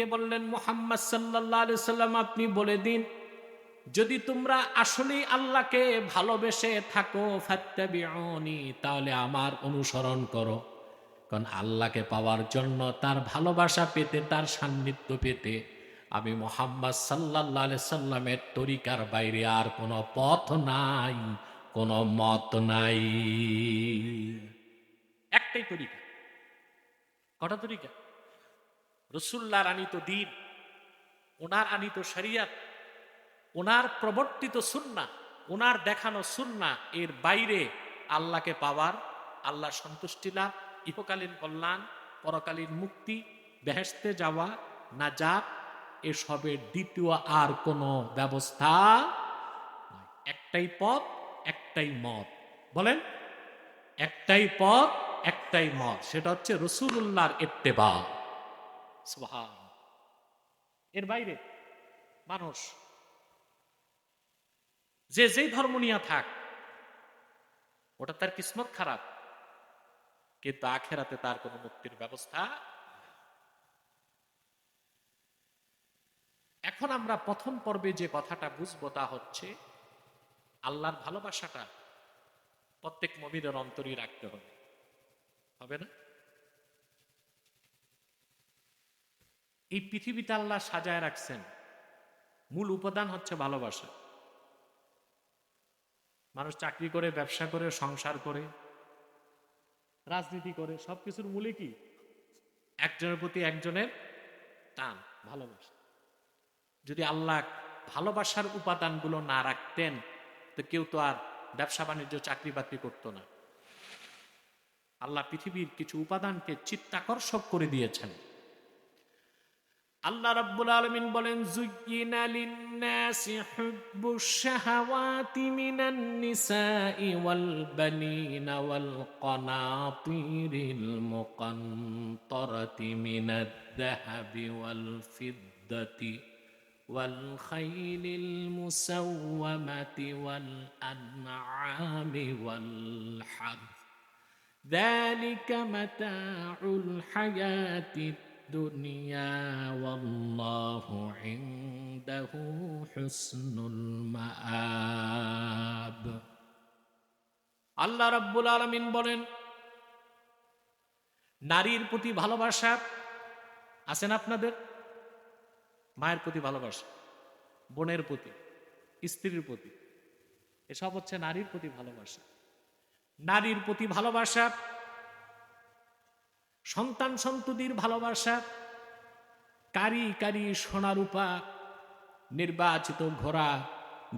কে বললেন, মোহাম্মদ সাল্লাহ সাল্লাম, আপনি বলে দিন, যদি তোমরা আসলেই আল্লাহকে ভালোবেসে থাকো, ফাত্তাবিউনি, তাহলে আমার অনুসরণ করো। কারণ আল্লাহকে পাওয়ার জন্য, তার ভালোবাসা পেতে, তার সান্নিধ্য পেতে, আমি মোহাম্মদ সাল্লাহ সাল্লামের তরিকার বাইরে আর কোনো পথ নাই, কোনো মত নাই। একটাই তরিকা, কটা তরিকা? রসুল্লাহর আনিত দিন, ওনার আনিত শরিয়াত, ওনার প্রবর্তিত সুন্না, ওনার দেখানো সুন্না, এর বাইরে আল্লাহকে পাওয়ার আল্লাহ সন্তুষ্টি লাভ, ইহকালীন কল্যাণ, পরকালীন মুক্তি বেহেস্তে যাওয়া না যাক এসবের দ্বিতীয় আর কোনো ব্যবস্থা একটাই পথ, একটাই মত। বলেন, একটাই পথ, একটাই মত, সেটা হচ্ছে রসুল্লাহর এত্তেবা সুবহান। এর বাইরে মানুষ, যে যেই ধর্ম নিয়ে থাক, ওটা তার কিসমত খারাপ, কিন্তু আখেরাতে তার কোনো মুক্তির ব্যবস্থা এখন আমরা প্রথম পর্বে যে কথাটা বুঝব তা হচ্ছে, আল্লাহর ভালোবাসাটা প্রত্যেক মমিনের অন্তরই রাখতে হবে। হবে না? এই পৃথিবীতে আল্লাহ সাজায় রাখছেন। মূল উপাদান হচ্ছে ভালোবাসা। মানুষ চাকরি করে, ব্যবসা করে, সংসার করে, রাজনীতি করে, সবকিছুর মূলে কি? একজনের প্রতি একজনের টান, ভালোবাসা। যদি আল্লাহ ভালোবাসার উপাদানগুলো না রাখতেন, তো কেউ তো আর ব্যবসা বাণিজ্য, চাকরি বাকরি করতো না। আল্লাহ পৃথিবীর কিছু উপাদানকে চিত্তাকর্ষক করে দিয়েছেন। আল্লাহ রাব্বুল আলামিন বলেন জুয়িনা লিন-নাসি হুব্বুশ শাহাওয়াতি মিনান নিসাই ওয়াল বানিনা ওয়াল কানাতিরিল মুকান্তারাতি মিনাদ যাহাবি ওয়াল ফিদ্দাতি والخيل المسومة والأنعام والحرث ذلك متاع الحياة الدنيا والله عنده حسن المآب আল্লাহ রাব্বুল আলামিন বলেন নারীর প্রতি ভালোবাসা আছেন আপনাদের মায়ের প্রতি ভালোবাসা বোনের প্রতি স্ত্রীর প্রতি এসব হচ্ছে নারীর প্রতি ভালোবাসা নারীর প্রতি ভালোবাসা সন্তান সন্ততির ভালোবাসা। কারি কারি সোনারূপা নির্বাচিত ঘোড়া,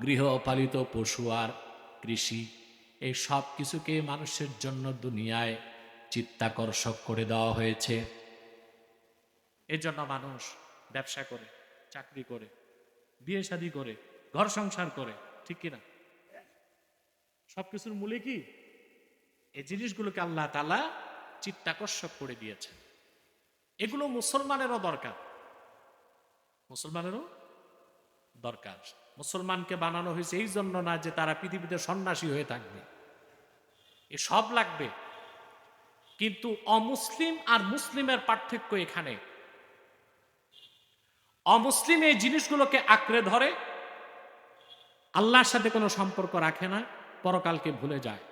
গৃহপালিত পশু আর কৃষি, এই সব কিছুকে মানুষের জন্য দুনিয়ায় চিত্তাকর্ষক করে দেওয়া হয়েছে। এজন্য মানুষ ব্যবসা করে, চাকরি করে বিয়ে শাদি করে, ঘর সংসার করে, ঠিক কিনা? সবকিছুর মূলে কি? এই জিনিসগুলোকে আল্লাহ তালা চিত্তাকর্ষক করে দিয়েছেন এগুলো মুসলমানেরও দরকার। মুসলমানেরও দরকার। মুসলমানকে বানানো হয়েছে এই জন্য না যে তারা পৃথিবীতে সন্ন্যাসী হয়ে থাকবে। এ সব লাগবে। কিন্তু অমুসলিম আর মুসলিমের পার্থক্য এখানে। অমুসলিম এই জিনিসগুলোকে আঁকড়ে ধরে, আল্লাহর সাথে কোনো সম্পর্ক রাখে না, পরকালকে ভুলে যায়।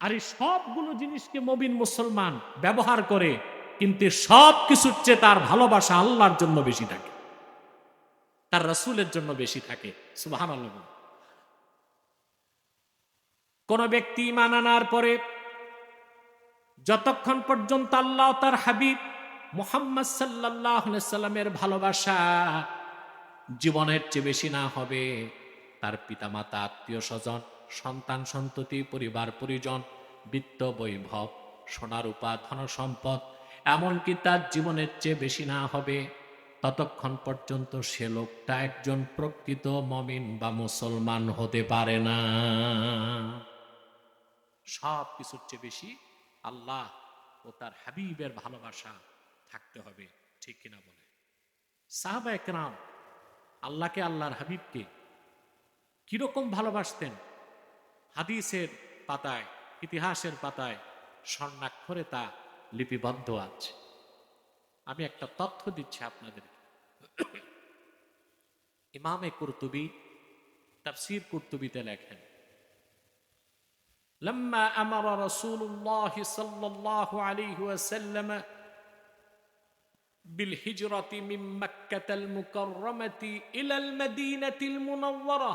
আর এই সবগুলো জিনিসকে মবিন মুসলমান ব্যবহার করে, কিন্তু সব কিছুর চেয়ে তার ভালোবাসা আল্লাহর জন্য বেশি থাকে। তার রসুলের জন্য বেশি থাকে। সুবাহান কোন ব্যক্তি ইমান আনার পরে যতক্ষণ পর্যন্ত আল্লাহ তার হাবিব মোহাম্মদ সাল্লাহ সাল্লামের ভালোবাসা জীবনের চেয়ে বেশি না হবে, তার পিতামাতা আত্মীয় স্বজন সন্তান, সন্ততি, পরিবার, পরিজন, বিত্ত, বৈভব সোনারূপা ধন সম্পদ, এমনকি তার জীবনের চেয়ে বেশি না হবে। ততক্ষণ পর্যন্ত সে লোকটা একজন প্রকৃত মমিন বা মুসলমান হতে পারে না। সব কিছুর চেয়ে বেশি আল্লাহ ও তার হাবিবের ভালোবাসা থাকতে হবে, ঠিক কিনা বলে? সাহাবা একরাম আল্লাহকে, আল্লাহর হাবিবকে কীরকম ভালোবাসতেন? হাদিসের পাতায় ইতিহাসের পাতায় স্বর্ণাক্ষরে তা লিপিবদ্ধ আছে আমি একটা তথ্য দিচ্ছি আপনাদের ইমামে কুরতুবি তাফসির কুরতুবিতে লেখেন لما امر رسول الله صلى الله عليه وسلم بالهجره من مكه المكرمه الى المدينه المنوره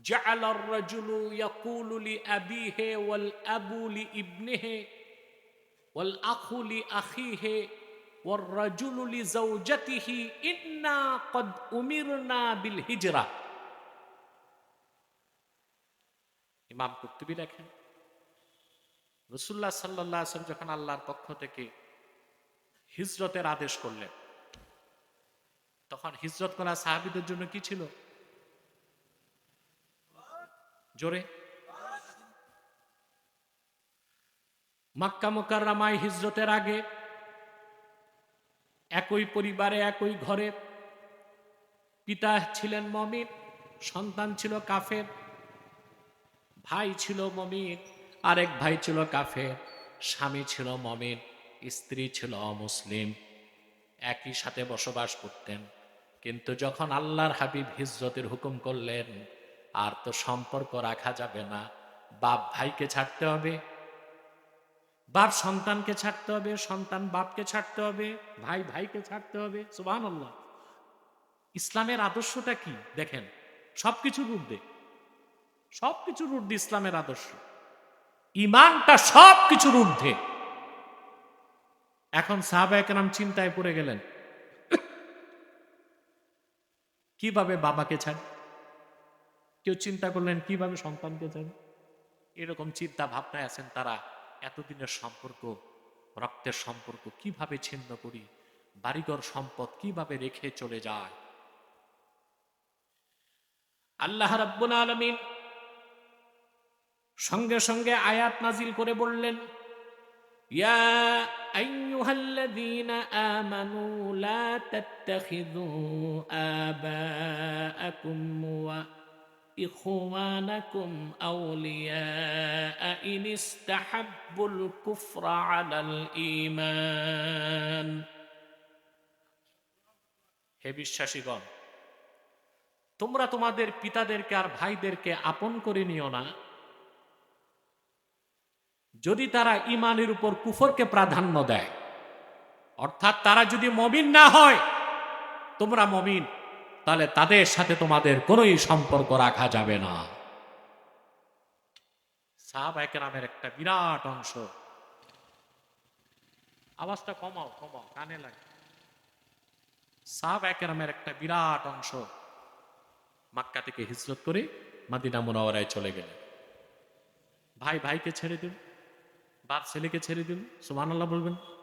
جعل الرجل يقول لابيه والاب لابنه والاخ لاخيه والرجل لزوجته انا قد امرنا بالهجره ইমাম কুর্তুবি লেখেন রসুল্লাহ সাল্লাহ আসলাম যখন আল্লাহর পক্ষ থেকে হিজরতের আদেশ করলেন তখন হিজরত করা সাহাবিদের জন্য কি ছিল জোরে। মাক্কা মোকাররামায় হিজরতের আগে একই পরিবারে, একই ঘরে পিতা ছিলেন মমিন, সন্তান ছিল কাফের, ভাই ছিল মমিন, আরেক ভাই ছিল কাফের, স্বামী ছিল মমিন, স্ত্রী ছিল অমুসলিম, একই সাথে বসবাস করতেন। কিন্তু যখন আল্লাহর হাবিব হিজরতের হুকুম করলেন আর তো সম্পর্ক রাখা যাবে না। বাপ ভাইকে ছাড়তে হবে। বাপ সন্তানকে ছাড়তে হবে, সন্তান বাপকে ছাড়তে হবে, ভাই ভাইকে ছাড়তে হবে সুবাহ আল্লাহ ইসলামের আদর্শটা কি? দেখেন সবকিছুর ঊর্ধ্বে সবকিছুর ঊর্ধ্বে ইসলামের আদর্শ। ইমানটা সবকিছুর ঊর্ধ্বে এখন সাহাবায়ক নাম চিন্তায় পড়ে গেলেন। কীভাবে বাবাকে ছাড় কেউ চিন্তা করলেন, কীভাবে সন্তানকে ছাড় এরকম চিন্তা ভাবনায় আছেন তারা, এতদিনের সম্পর্ক, রক্তের সম্পর্ক কীভাবে ছিন্ন করি? বাড়িঘর সম্পদ কীভাবে রেখে চলে যায়? আল্লাহ রাব্বুল আলমিন সঙ্গে সঙ্গে আয়াত নাজিল করে বললেন, ইয়া আইয়ুহাল্লাযীনা আমানু লা ইখওয়ানাকুম আউলিয়া ইন ইস্তাহাব্বুল কুফরা আলাল ঈমান হে বিশ্বাসীগণ, তোমরা তোমাদের পিতাদেরকে আর ভাইদেরকে আপন করে নিও না। যদি তারা ইমানের উপর কুফরকে প্রাধান্য দেয়, অর্থাৎ তারা যদি মমিন না হয়, তোমরা মমিন। তাহলে তাদের সাথে তোমাদের কোনোই সম্পর্ক রাখা যাবে না। একটা বিরাট অংশ। আওয়াজটা কমাও কমাও, কানে লাগে। সাহাব নামের একটা বিরাট অংশ। মাক্কা থেকে হিজরত করে মাদিনা মুনাওয়ারায় চলে গেলেন। ভাই, ভাইকে ছেড়ে দিন বাপ ছেলেকে ছেড়ে দিন সুবহানাল্লাহ বলবেন।